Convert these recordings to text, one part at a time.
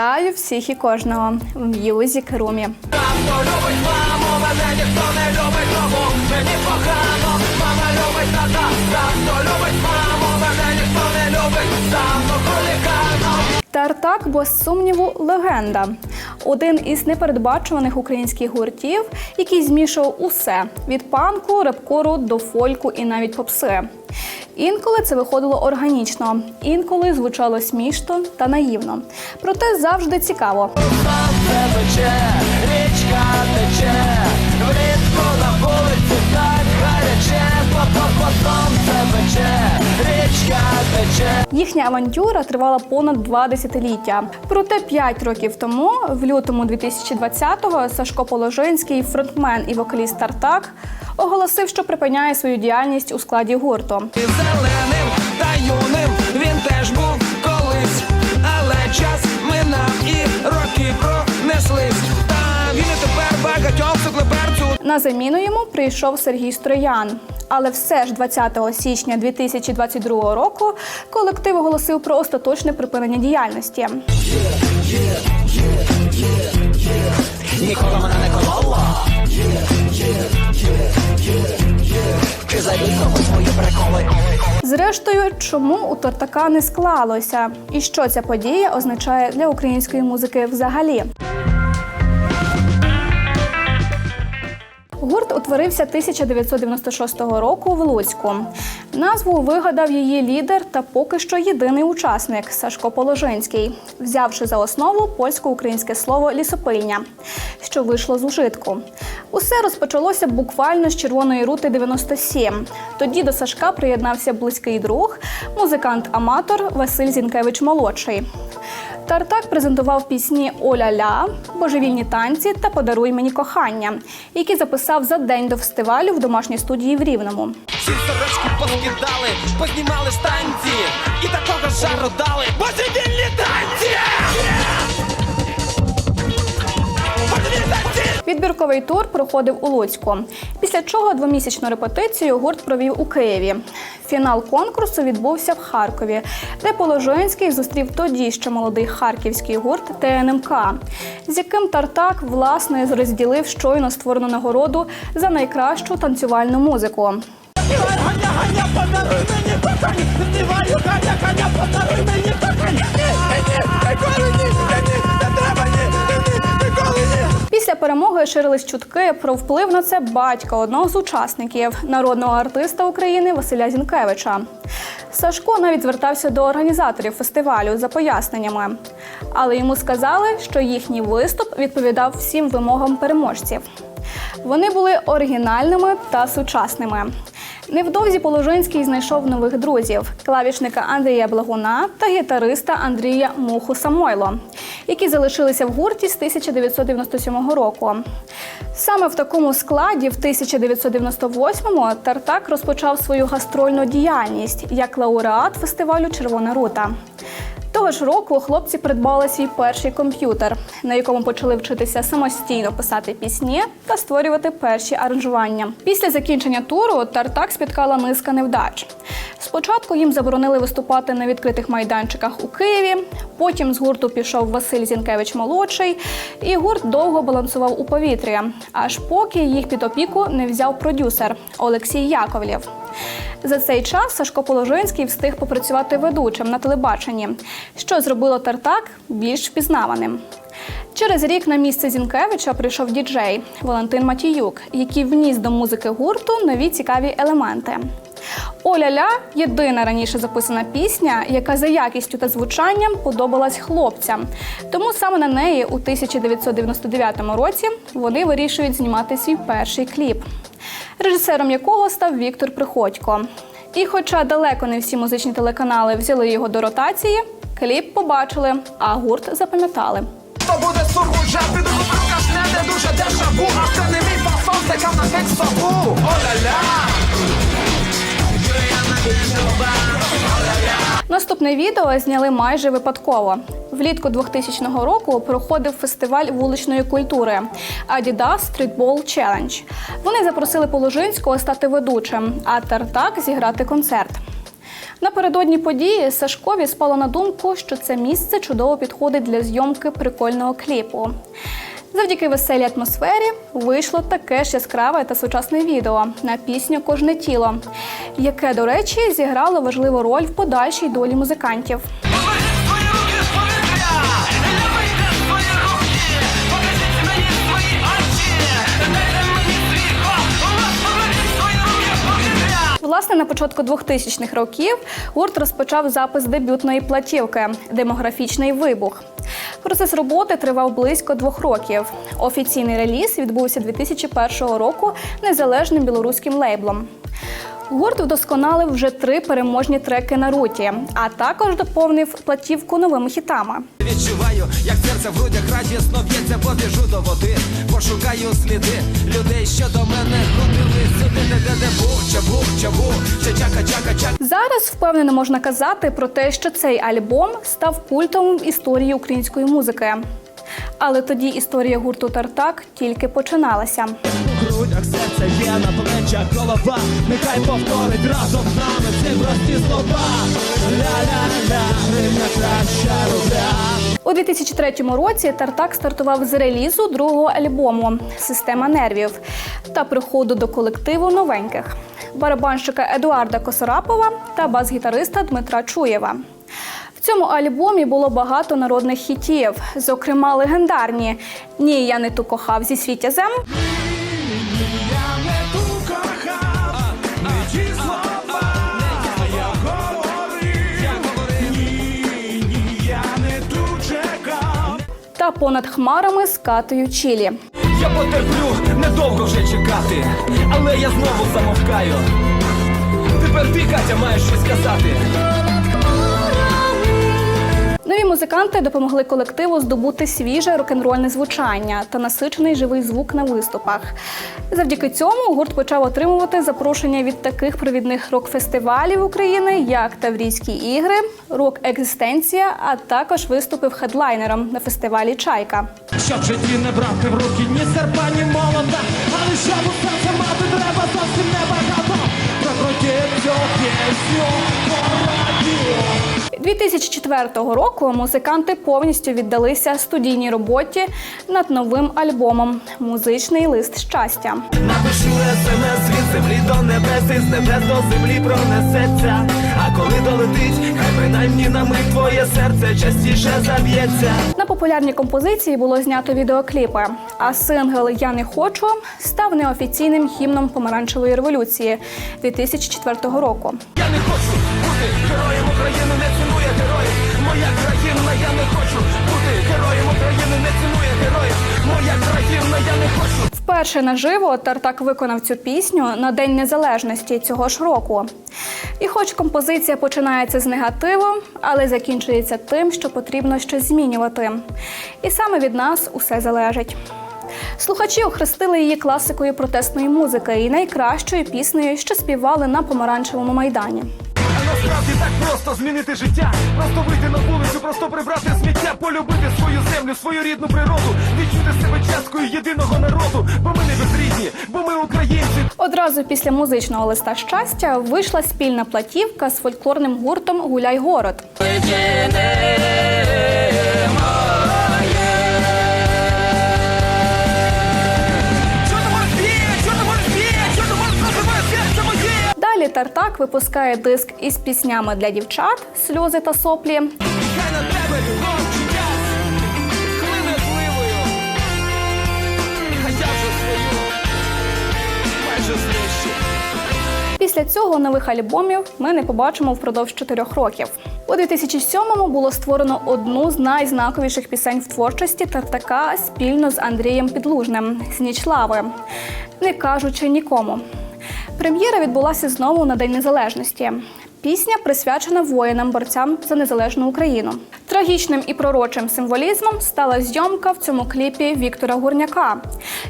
Вітаю всіх і кожного в М'юзік Румі. Тартак, без сумніву, легенда. Один із непередбачуваних українських гуртів, який змішував усе від панку, репкору до фольку і навіть попси. Інколи це виходило органічно, інколи звучало смішно та наївно. Проте завжди цікаво. Сонце річка тече, влітку на вулиці так гаряче, по сонце пече, річка тече. Їхня авантюра тривала понад два десятиліття. Проте п'ять років тому, в лютому 2020-го, Сашко Положинський, фронтмен і вокаліст Тартак, оголосив, що припиняє свою діяльність у складі гурту. Зеленим та юним він теж був колись, але час На заміну йому прийшов Сергій Строян. Але все ж 20 січня 2022 року колектив оголосив про остаточне припинення діяльності. ніколи мене не колола. Зрештою, чому у Тартака не склалося, і що ця подія означає для української музики взагалі? Гурт утворився 1996 року в Луцьку. Назву вигадав її лідер та поки що єдиний учасник Сашко Положинський, взявши за основу польсько-українське слово лісопильня, що вийшло з ужитку. Усе розпочалося буквально з червоної рути 97. Тоді до Сашка приєднався близький друг, музикант-аматор Василь Зінкевич молодший. Тартак презентував пісні Оля-ля, Божевільні танці та Подаруй мені кохання, які записав за день до фестивалю в домашній студії в Рівному. Всі сорочки поскидали, познімали станції і такого жару дали. Божевільні танці! Відбірковий тур проходив у Луцьку. Після чого двомісячну репетицію гурт провів у Києві. Фінал конкурсу відбувся в Харкові, де Положинський зустрів тоді ще молодий харківський гурт ТНМК, з яким Тартак власне розділив щойно створену нагороду за найкращу танцювальну музику. Ганя, Після перемоги ширились чутки про вплив на це батька одного з учасників народного артиста України Василя Зінкевича. Сашко навіть звертався до організаторів фестивалю за поясненнями, але йому сказали, що їхній виступ відповідав всім вимогам переможців. Вони були оригінальними та сучасними. Невдовзі Положинський знайшов нових друзів клавішника Андрія Благуна та гітариста Андрія Муху Самойло, які залишилися в гурті з 1997 року. Саме в такому складі в 1998-му Тартак розпочав свою гастрольну діяльність як лауреат фестивалю Червона рута. Того ж року хлопці придбали свій перший комп'ютер, на якому почали вчитися самостійно писати пісні та створювати перші аранжування. Після закінчення туру Тартак спіткала низка невдач. Спочатку їм заборонили виступати на відкритих майданчиках у Києві. Потім з гурту пішов Василь Зінкевич молодший, і гурт довго балансував у повітрі, аж поки їх під опіку не взяв продюсер Олексій Яковлєв. За цей час Сашко Положинський встиг попрацювати ведучим на телебаченні, що зробило Тартак більш впізнаваним. Через рік на місце Зінкевича прийшов діджей Валентин Матіюк, який вніс до музики гурту нові цікаві елементи. Оля-ля єдина раніше записана пісня, яка за якістю та звучанням подобалась хлопцям. Тому саме на неї у 1999 році вони вирішують знімати свій перший кліп, режисером якого став Віктор Приходько. І хоча далеко не всі музичні телеканали взяли його до ротації, кліп побачили, а гурт запам'ятали. То буде сургуджа, піду не дуже дешаву, а це не мій фасон, стекав на геть. Оля-ля! Наступне відео зняли майже випадково. Влітку 2000 року проходив фестиваль вуличної культури Adidas Streetball Challenge. Вони запросили Положинського стати ведучим, а Тартак зіграти концерт. Напередодні події Сашкові спало на думку, що це місце чудово підходить для зйомки прикольного кліпу. Завдяки веселій атмосфері вийшло таке ж яскраве та сучасне відео на пісню Кожне тіло, яке, до речі, зіграло важливу роль в подальшій долі музикантів. Власне, на початку 2000-х років гурт розпочав запис дебютної платівки Демографічний вибух. Процес роботи тривав близько двох років. Офіційний реліз відбувся 2001 року незалежним білоруським лейблом. Гурт вдосконалив вже три переможні треки на руті, а також доповнив платівку новими хітами. Відчуваю, як серце в грудях радісно б'ється, побіжу до води, пошукаю сліди людей, що до мене ходили сюди, де де де був, чабух, чи чака, чака, чака. Зараз впевнено можна казати про те, що цей альбом став культовим в історії української музики. Але тоді історія гурту Тартак тільки починалася. У грудях серце є на плечах голова, нехай повторить разом з нами ці прості слова. Ля-ля-ля, гривня краща рубля. У 2003 році Тартак стартував з релізу другого альбому Система нервів та приходу до колективу новеньких барабанщика Едуарда Косарапова та бас-гітариста Дмитра Чуєва. Цьому альбомі було багато народних хітів, зокрема легендарні Ні, я не ту кохав зі світязем. Я не ту кохав, не я говорив, ні, ні, я не ту та понад хмарами з Чілі. Я потерплю, недовго вже чекати, але я знову замовкаю. Тепер ти, Катя, маєш щось сказати. Нові музиканти допомогли колективу здобути свіже рок-н-рольне звучання та насичений живий звук на виступах. Завдяки цьому гурт почав отримувати запрошення від таких провідних рок-фестивалів України, як Таврійські ігри, Рок Екзистенція, а також виступив хедлайнером на фестивалі Чайка. Щоб в житті не брати в руки ні серпа, ні молота, але щоб у серце мати треба зовсім небагато. Прокрутіть цю. 2004 року музиканти повністю віддалися студійній роботі над новим альбомом Музичний лист щастя. Напишу смс від землі до небес, і з небес до землі пронесеться. А коли долетить, хай принаймні на мить твоє серце частіше заб'ється. На популярні композиції було знято відеокліпи, а сингл Я не хочу став неофіційним гімном помаранчевої революції 2004 року. Я не хочу бути героєм України, не Вперше наживо Тартак виконав цю пісню на День Незалежності цього ж року. І хоч композиція починається з негативу, але закінчується тим, що потрібно щось змінювати. І саме від нас усе залежить. Слухачі охрестили її класикою протестної музики і найкращою піснею, що співали на помаранчевому майдані. Насправді так просто змінити життя. Просто вийти на вулицю, просто прибрати сміття, полюбити свою землю, свою рідну природу, відчути себе часткою єдиного народу, бо ми не безрідні, бо ми українці. Одразу після музичного листа щастя вийшла спільна платівка з фольклорним гуртом Гуляй город. Тартак випускає диск із піснями для дівчат Сльози та соплі. Після цього нових альбомів ми не побачимо впродовж чотирьох років. У 2007-му було створено одну з найзнаковіших пісень в творчості Тартака спільно з Андрієм Підлужним Сніч лави, не кажучи нікому. Прем'єра відбулася знову на День Незалежності. Пісня присвячена воїнам борцям за незалежну Україну. Трагічним і пророчим символізмом стала зйомка в цьому кліпі Віктора Гурняка,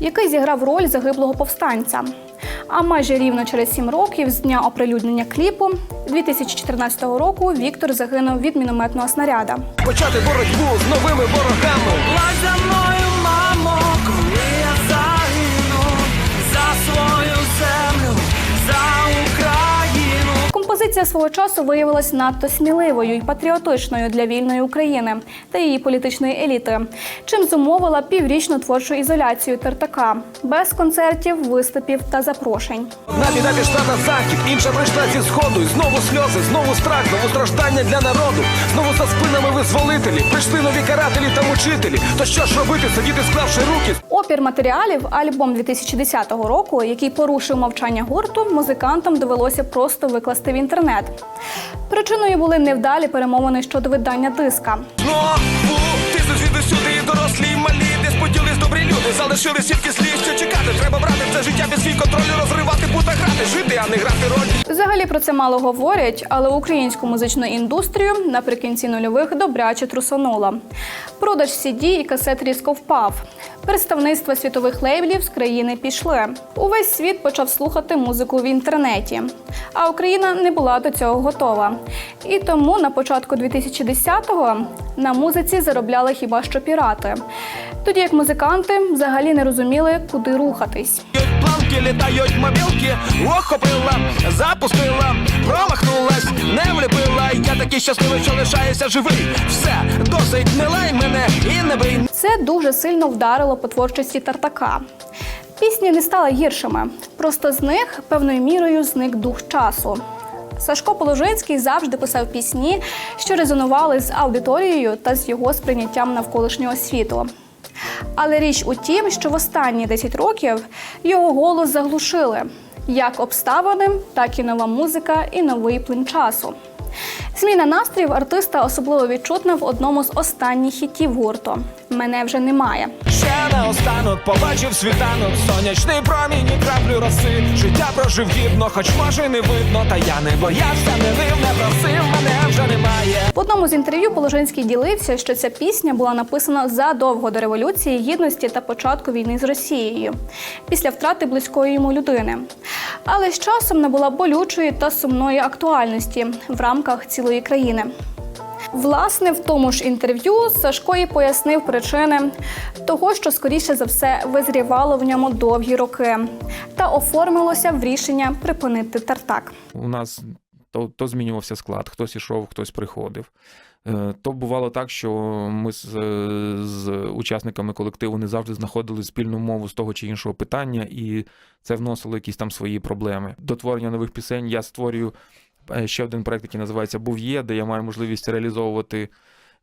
який зіграв роль загиблого повстанця. А майже рівно через сім років з дня оприлюднення кліпу 2014 року Віктор загинув від мінометного снаряда. Почати боротьбу з новими ворогами. Композиція свого часу виявилась надто сміливою і патріотичною для вільної України та її політичної еліти, чим зумовила піврічну творчу ізоляцію Тертака без концертів, виступів та запрошень. Одна біда пішла на захід, інша прийшла зі сходу. І знову сльози, знову страх, знову страждання для народу. Знову за спинами визволителі. Прийшли нові карателі та мучителі. То що ж робити, сидіти, склавши руки? Опір матеріалів, альбом 2010 року, який порушив мовчання гурту, музикантам довелося просто викласти в інтернет. Причиною були невдалі перемовини щодо видання диска. Тиснуть звідусюди і дорослі, і малі. Десь поділись добрі люди, залишили сітки слів, що чекати. Треба брати це життя без свій контроль, розривати, бути грати, жити, а не грати роль. Взагалі про це мало говорять, але українську музичну індустрію наприкінці нульових добряче трусонуло. Продаж CD і касет різко впав. Представництва світових лейблів з країни пішли. Увесь світ почав слухати музику в інтернеті. А Україна не була до цього готова. І тому на початку 2010-го на музиці заробляли хіба що пірати. Тоді як музиканти взагалі не розуміли, куди рухатись. Планки літають мобілки, охопила, запустила, промахнулась, не вліпила. Я такий щасливий, що лишаюся живий. Все, досить, не лай мене і не бий. Це дуже сильно вдарило по творчості Тартака. Пісні не стали гіршими, просто з них певною мірою зник дух часу. Сашко Положинський завжди писав пісні, що резонували з аудиторією та з його сприйняттям навколишнього світу. Але річ у тім, що в останні 10 років його голос заглушили як обставини, так і нова музика і новий плин часу. Зміна настроїв артиста особливо відчутна в одному з останніх хітів гурту Мене вже немає. Ще наостанок побачив світанок, сонячний промінь і краплю роси. Життя прожив гідно, хоч може не видно, та я не боявся, не вив, не просив, мене вже немає. В одному з інтерв'ю Положинський ділився, що ця пісня була написана задовго до революції гідності та початку війни з Росією після втрати близької йому людини. Але з часом набула болючої та сумної актуальності в рамках цілої країни. Власне, в тому ж інтерв'ю Сашко і пояснив причини того, що скоріше за все визрівало в ньому довгі роки, та оформилося в рішення припинити тартак. у нас то, то змінювався склад, хтось ішов, хтось приходив. Е, То бувало так, що ми з, е, з учасниками колективу не завжди знаходили спільну мову з того чи іншого питання, і це вносило якісь там свої проблеми. До творення нових пісень я створюю ще один проект, який називається Був є, де я маю можливість реалізовувати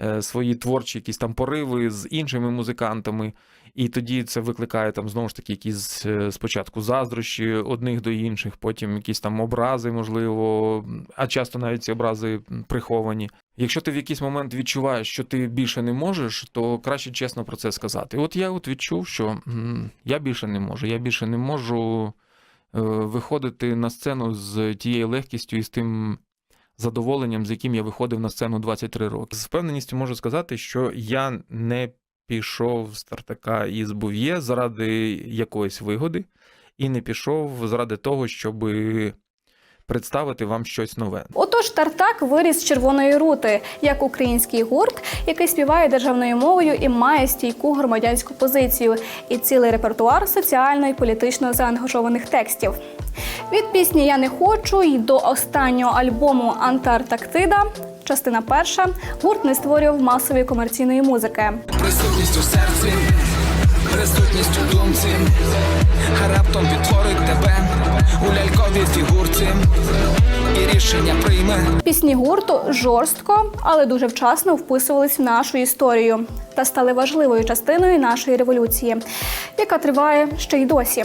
е, свої творчі якісь там пориви з іншими музикантами. І тоді це викликає там знову ж таки якісь е, спочатку заздрощі одних до інших, потім якісь там образи, можливо, а часто навіть ці образи приховані. Якщо ти в якийсь момент відчуваєш, що ти більше не можеш, то краще чесно про це сказати. От я от відчув, що я більше не можу. Я більше не можу е, виходити на сцену з тією легкістю і з тим задоволенням, з яким я виходив на сцену 23 роки. З впевненістю можу сказати, що я не пішов з Тартака із Був'є заради якоїсь вигоди, і не пішов заради того, щоб представити вам щось нове. Отож, Тартак виріс з червоної рути як український гурт, який співає державною мовою і має стійку громадянську позицію і цілий репертуар соціально і політично заангажованих текстів. Від пісні Я не хочу й до останнього альбому Антарктида. Частина перша гурт не створював масової комерційної музики. Присутність у серці, присутність у думці, раптом відтворить тебе у ляльковій фігурці, і рішення прийме. Пісні гурту жорстко, але дуже вчасно вписувались в нашу історію та стали важливою частиною нашої революції, яка триває ще й досі.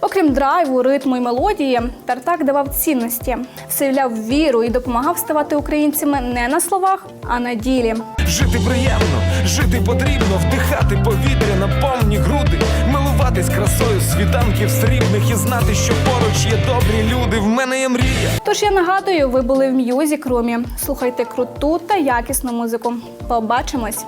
Окрім драйву, ритму і мелодії, Тартак давав цінності, вселяв віру і допомагав ставати українцями не на словах, а на ділі. Жити приємно, жити потрібно, вдихати повітря на повні груди, милуватись красою світанків срібних і знати, що поруч є добрі люди. В мене є мрія. Тож я нагадую, ви були в М'юзік Румі. Слухайте круту та якісну музику. Побачимось!